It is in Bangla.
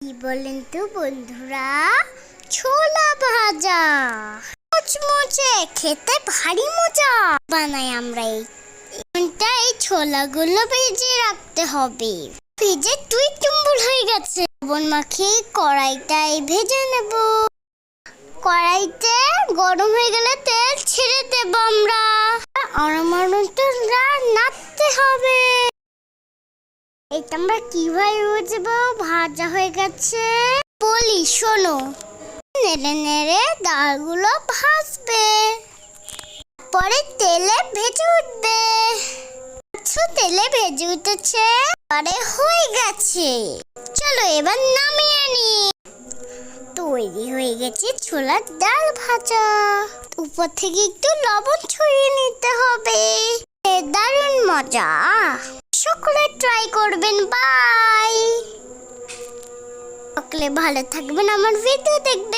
কি বলেন তো বন্ধুরা? ছোলা ভাজা। মুচমুচে, খেতে ভারী মজা। বানাই আমরা এই এখানটা এই ছোলাগুলো ভেজে রাখতে হবে। ভেজে তুই টুম্বুল হয়ে গেছে। লবণ মাখিয়ে কড়াইটাই ভেজে নেব। কড়াইতে গরম হয়ে গেলে তেল ছেড়ে দেব আমরা। অনমনটা নাড়তে হবে। এটা আমরা কীভাবে বুঝব? ভাজা হয়ে গেছে। বলি, শোনো, নেড়ে নেড়ে ডালগুলো ভাজবে পরে তেলে ভেজে উঠবে। আচ্ছা তেলে ভেজে উঠেছে পরে হয়ে গেছে। চলো এবার নামিয়ে নি। তৈরি হয়ে গেছে ছোলার ডাল ভাজা। উপর থেকে একটু লবণ ছড়িয়ে নিতে হবে। দারুণ মজা। সকলে ট্রাই করবেন বাই সকলে ভালো থাকবেন আমার ভিডিও দেখবেন।